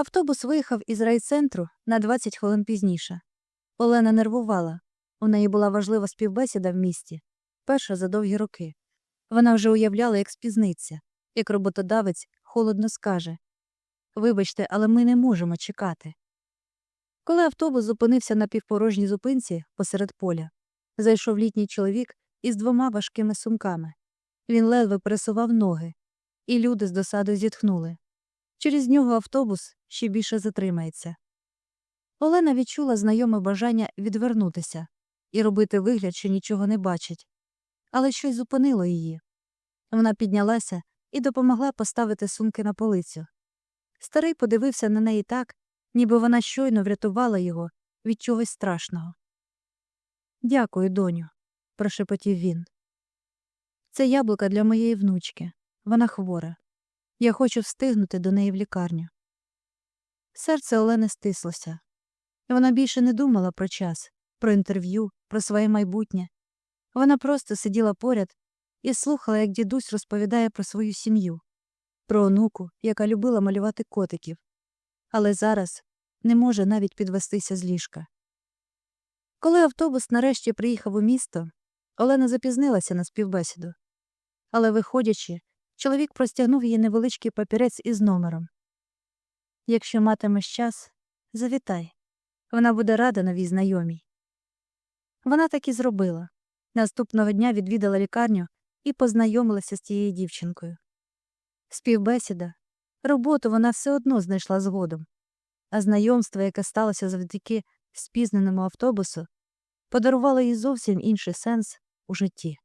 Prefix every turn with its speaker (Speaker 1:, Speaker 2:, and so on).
Speaker 1: Автобус виїхав із райцентру на 20 хвилин пізніше. Олена нервувала. У неї була важлива співбесіда в місті, перша за довгі роки. Вона вже уявляла, як спізниться, як роботодавець холодно скаже Вибачте, але ми не можемо чекати. Коли автобус зупинився на півпорожній зупинці посеред поля, зайшов літній чоловік із двома важкими сумками. Він ледве пересував ноги, і люди з досадою зітхнули. Через нього автобус ще більше затримається. Олена відчула знайоме бажання відвернутися і робити вигляд, що нічого не бачить. Але щось зупинило її. Вона піднялася і допомогла поставити сумки на полицю. Старий подивився на неї так, ніби вона щойно врятувала його від чогось страшного. Дякую, доню, прошепотів він. Це яблука для моєї внучки. Вона хвора. Я хочу встигнути до неї в лікарню. Серце Олени стислося. Вона більше не думала про час, про інтерв'ю, про своє майбутнє. Вона просто сиділа поряд і слухала, як дідусь розповідає про свою сім'ю, про онуку, яка любила малювати котиків, але зараз не може навіть підвестися з ліжка. Коли автобус нарешті приїхав у місто, Олена запізнилася на співбесіду. Але, виходячи, чоловік простягнув їй невеличкий папірець із номером. Якщо матимеш час, завітай. Вона буде рада новій знайомій. Вона так і зробила. Наступного дня відвідала лікарню і познайомилася з тією дівчинкою. Співбесіда, роботу вона все одно знайшла згодом, а знайомство, яке сталося завдяки спізненому автобусу, подарувало їй зовсім інший сенс у житті.